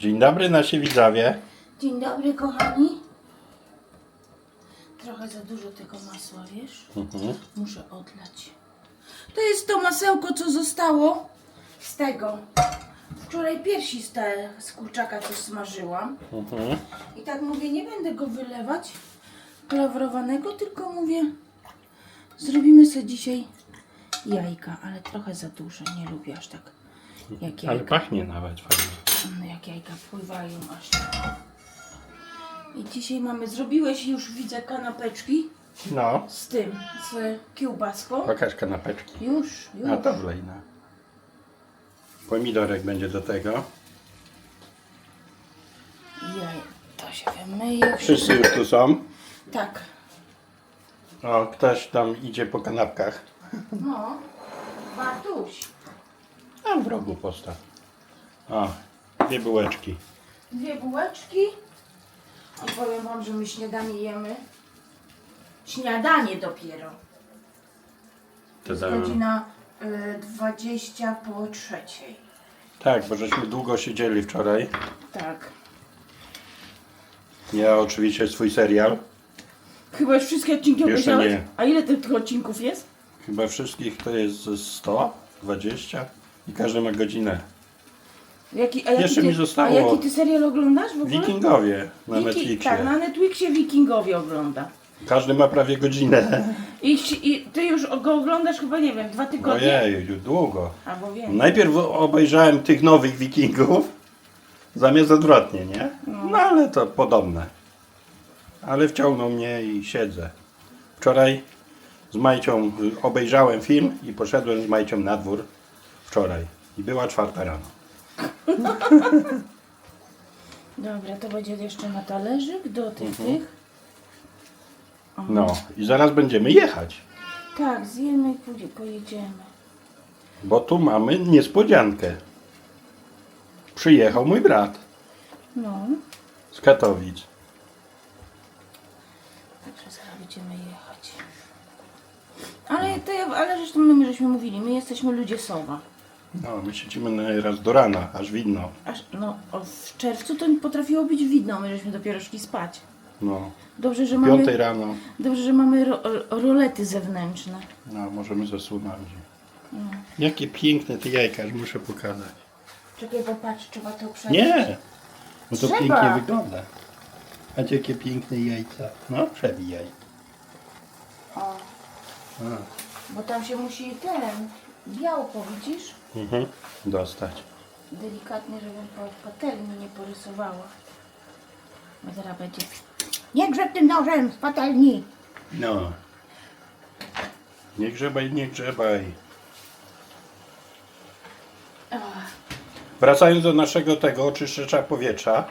Dzień dobry nasi widzowie. Dzień dobry, kochani. Trochę za dużo tego masła, wiesz? Mhm. Muszę odlać. To jest to masełko, co zostało z tego. Wczoraj piersi z, te, z kurczaka coś smażyłam. Mhm. I tak mówię, nie będę go wylewać klawrowanego, tylko mówię, zrobimy sobie dzisiaj jajka, ale trochę za dużo. Nie lubię aż tak jak Ale jajka. pachnie nawet fajnie. Jak jajka pływają aż. I dzisiaj mamy, zrobiłeś już, widzę, kanapeczki No, z tym, z kiełbaską. pokaż kanapeczki. Już, już. A to wlej na. Pomidorek będzie do tego. Jaj, to się wymyje. Wszyscy już tu są. Tak. O, ktoś tam idzie po kanapkach. No, Bartuś. Tam w rogu postaw. O, dwie bułeczki. Dwie bułeczki. I powiem wam, że my śniadanie jemy. Śniadanie dopiero. To Jest godzina y, 20 po trzeciej. Tak, bo żeśmy długo siedzieli wczoraj. Tak. Ja oczywiście swój serial. Chyba już wszystkie odcinki Jeszcze obejrzałeś? nie. A ile tych, tych odcinków jest? Chyba wszystkich to jest ze 100, 20 i każdy ma godzinę. Jaki, a jaki Jeszcze ty, mi zostało. A jaki ty serial oglądasz w ogóle? Wikingowie na Wiki- Netflixie. Tak, na Netflixie Wikingowie ogląda. Każdy ma prawie godzinę. I, I ty już go oglądasz chyba, nie wiem, dwa tygodnie? Ojej, długo. Albo więcej. Najpierw obejrzałem tych nowych wikingów, zamiast odwrotnie, nie? No ale to podobne. Ale wciągnął mnie i siedzę. Wczoraj z Majcią y, obejrzałem film i poszedłem z Majcią na dwór wczoraj. I była czwarta rano. Dobra, to będzie jeszcze na talerzyk do tych, Mhm. tych. O. No i zaraz będziemy jechać, Tak, zjemy i pójdzie- pojedziemy. bo tu mamy niespodziankę. Przyjechał mój brat No, z Katowic. także zaraz będziemy jechać. Ale, to, ja- ale zresztą my żeśmy mówili, my jesteśmy ludzie sowa. No, my siedzimy na- raz do rana, aż widno. Aż, no, o, w czerwcu to potrafiło być widno, my żeśmy dopiero szli spać. No, Dobrze, że piątej mamy, rano. dobrze, że mamy ro, rolety zewnętrzne. No, możemy zasunąć. Jakie piękne te jajka, że muszę pokazać. Czekaj, bo patrz, trzeba to przebić. Nie! No to Trzeba. pięknie wygląda. A jakie piękne jajca. No, przewijaj. O, A, bo tam się musi ten białko, widzisz? Mhm. Dostać. Delikatnie, żebym po patelni nie porysowała. Bo zaraz będzie. Nie grzeb tym nożem z patelni. No. Nie grzebaj, nie grzebaj. Wracając do naszego tego oczyszczacza powietrza,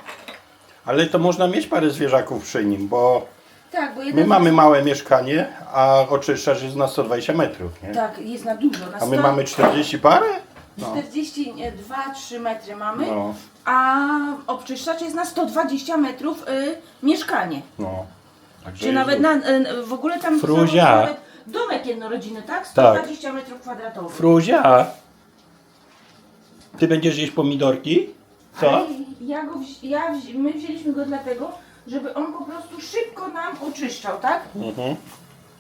ale to można mieć parę zwierzaków przy nim, bo tak, bo my mamy małe mieszkanie, a oczyszczacz jest na 120 metrów, nie? Tak, jest na dużo. Na A my 100 mamy 40 parę? No. 42-3 metry mamy, No, a obczyszczacz jest na 120 metrów y, mieszkanie. no. Także Czy jest nawet na, y, w ogóle tam Fruzia. są nawet domek jednorodzinny, tak? 120 metrów kwadratowych. Fruzia, ty będziesz jeść pomidorki? Co? Ale Ja go, wzi- ja wzi- my wzięliśmy go dlatego, żeby on po prostu szybko nam oczyszczał, tak? Mhm.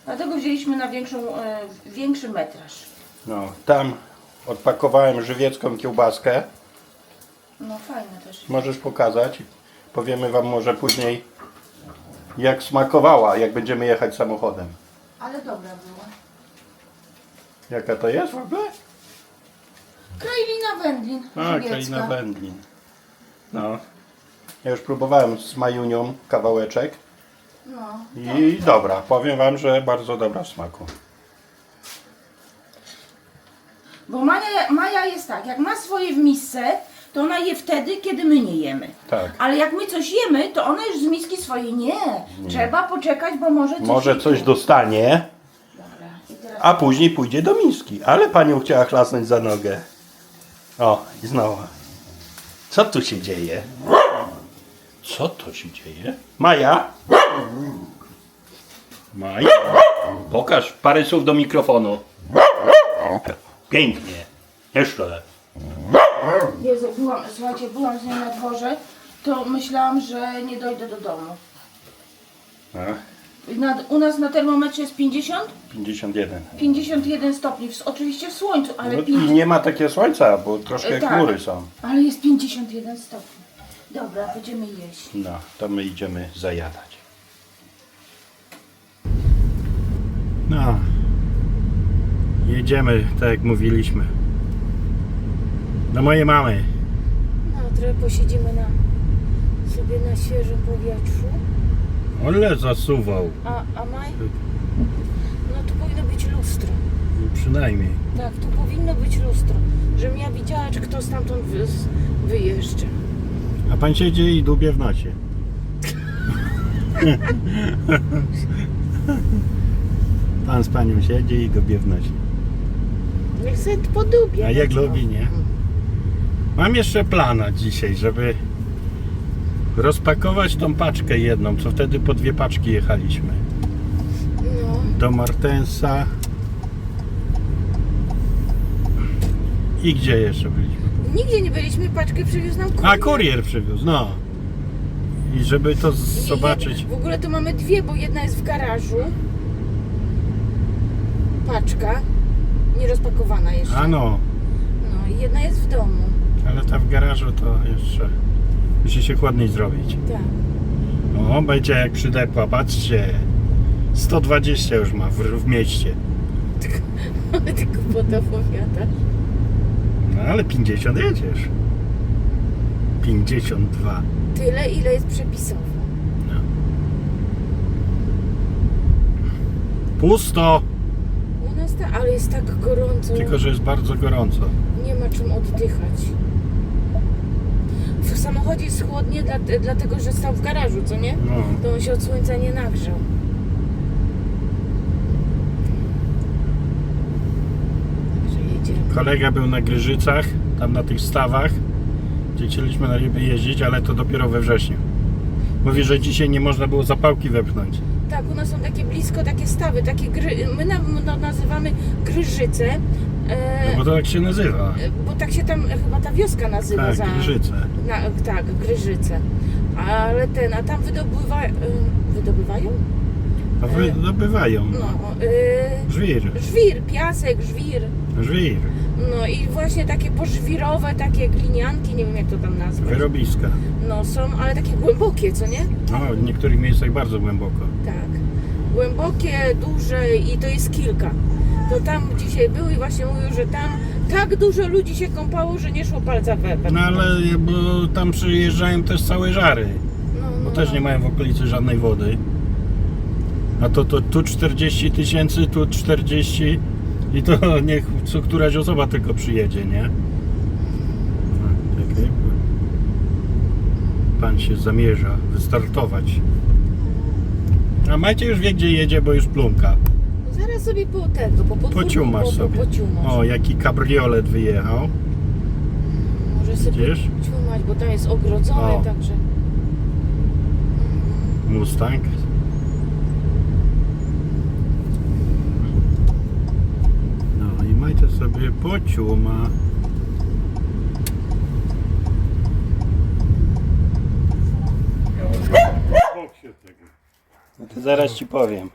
Dlatego wzięliśmy na większą, e, większy metraż. No, tam odpakowałem żywiecką kiełbaskę. No fajne też. Możesz pokazać. Powiemy wam może później jak smakowała, jak będziemy jechać samochodem. Ale dobra była. Jaka to jest w ogóle? Krailina wędlin. A, żywiecka. Kalina Wędlin. No. Ja już próbowałem z Majunią kawałeczek No. i dobra, powiem wam, że bardzo dobra w smaku. Bo Maja, Maja jest tak, jak ma swoje w misce, to ona je wtedy, kiedy my nie jemy. Tak. Ale jak my coś jemy, to ona już z miski swojej nie. Trzeba poczekać, bo może coś Może jej coś dostanie, Dobra. I teraz a później pójdzie do miski. Ale panią chciała chlasnąć za nogę. O, i znowu. Co tu się dzieje? Co to się dzieje? Maja? Maja? Pokaż parę słów do mikrofonu. Pięknie. Jeszcze. Jezu, byłam, słuchajcie, byłam z nią na dworze, to myślałam, że nie dojdę do domu. A, Na, u nas na termometrze jest 50? 51. 51 stopni, w, oczywiście w słońcu, ale, No, I 50, nie ma takiego słońca, bo troszkę Tak. chmury są. ale jest 51 stopni. Dobra, będziemy jeść. No, to my idziemy zajadać. No. Jedziemy, tak jak mówiliśmy. Do mojej mamy. No, trochę posiedzimy na, sobie na świeżym powietrzu. Ole zasuwał. A, a Maj? No tu powinno być lustro. Przynajmniej. Tak, tu powinno być lustro. Żebym ja widziała, czy kto stamtąd wy, wyjeżdża. A pan siedzi i dubie w nosie. Pan z panią siedzi i dubie w nosie. Niech sobie podubie. A jak lubi, nie? Mam jeszcze plana dzisiaj, żeby rozpakować tą paczkę jedną, co wtedy po dwie paczki jechaliśmy. No. Do Martensa. I gdzie jeszcze byliśmy? Nigdzie nie byliśmy, paczkę przywiózł nam kurier. A kurier przywiózł, no. I żeby to z- I zobaczyć. Jedna, w ogóle to mamy dwie, bo jedna jest w garażu. Paczka. Nierozpakowana jeszcze. A no, No i jedna jest w domu. ale ta w garażu to jeszcze musi się chłodniej zrobić. Tak. O, będzie jak przydepła, patrzcie. 120 już ma w, w mieście. Ale ty głupota powiadasz. No ale 50 jedziesz. 52. Tyle, ile jest przepisowo. No. Pusto, U nas ta, ale jest tak gorąco. tylko że jest bardzo gorąco. Nie ma czym oddychać. W samochodzie jest chłodnie, dla, dlatego że stał w garażu, co nie? No. To on się od słońca nie nagrzał. Także jedziemy. Kolega był na Gryżycach, tam na tych stawach, gdzie chcieliśmy na ryby jeździć, ale to dopiero we wrześniu. Mówi, że dzisiaj nie można było zapałki wepchnąć. Tak, u nas są takie blisko, takie stawy, takie gry, my na, no, nazywamy gryżyce, e, No bo to tak się nazywa. bo tak się tam chyba ta wioska nazywa. Tak, za, Gryżyce. Na, tak, Gryżyce. Ale ten, a tam wydobywa, y, wydobywają? A wydobywają. No, y, Żwir, żwir, piasek, żwir. żwir, No i właśnie takie pożwirowe, takie glinianki, nie wiem jak to tam nazwać. wyrobiska. No są, ale takie głębokie, co nie? No, w niektórych miejscach bardzo głęboko. Tak. Głębokie, duże i to jest kilka. To tam dzisiaj był i właśnie mówił, że tam tak dużo ludzi się kąpało, że nie szło palca we we- No ale bo tam przyjeżdżają też całe żary, no, bo no, też no. nie mają w okolicy żadnej wody. A to, to tu 40 tysięcy, tu 40 i to niech co któraś osoba tylko przyjedzie, nie? No, bo Pan się zamierza wystartować. A Macie już wie gdzie jedzie, bo już plumka. No Zaraz sobie po tego, po podwórku, Pociumasz po, sobie. Po, pociumasz. O, jaki kabriolet wyjechał. Może sobie Widzisz? ciumać, bo tam jest ogrodzone, O. także... Mustang. No i majcie sobie pociuma. Zaraz ci powiem.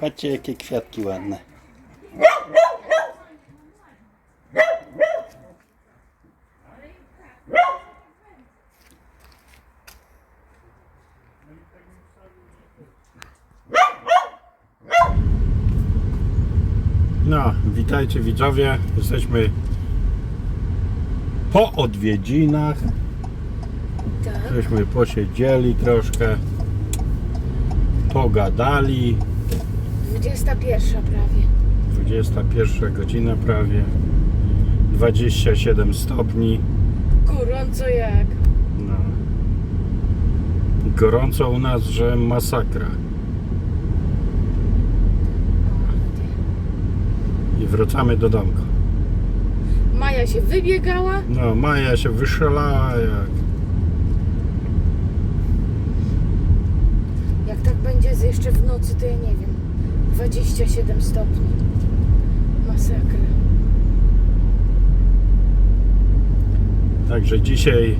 Patrzcie jakie kwiatki ładne. No, witajcie widzowie. Jesteśmy po odwiedzinach. Tak. Żeśmy posiedzieli troszkę, pogadali. 21 prawie. 21 godzina prawie. 27 stopni. Gorąco jak. No. Gorąco u nas, że masakra. I wracamy do domku. Maja się wybiegała. No, Maja się wyszalała jak... Jak tak będzie jeszcze w nocy, to ja nie wiem. 27 stopni. Masakra. Także dzisiaj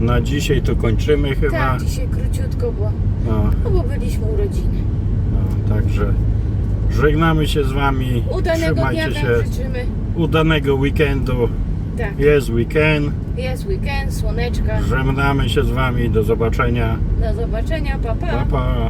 na dzisiaj to kończymy chyba. Tak, dzisiaj króciutko było, No, no bo byliśmy urodziny. no, także żegnamy się z wami. Udanego dnia Trzymajcie Wam się. życzymy. Udanego weekendu. Tak, Jest weekend. jest weekend, słoneczka. Żegnamy się z wami. Do zobaczenia. Do zobaczenia, pa pa. Pa, pa.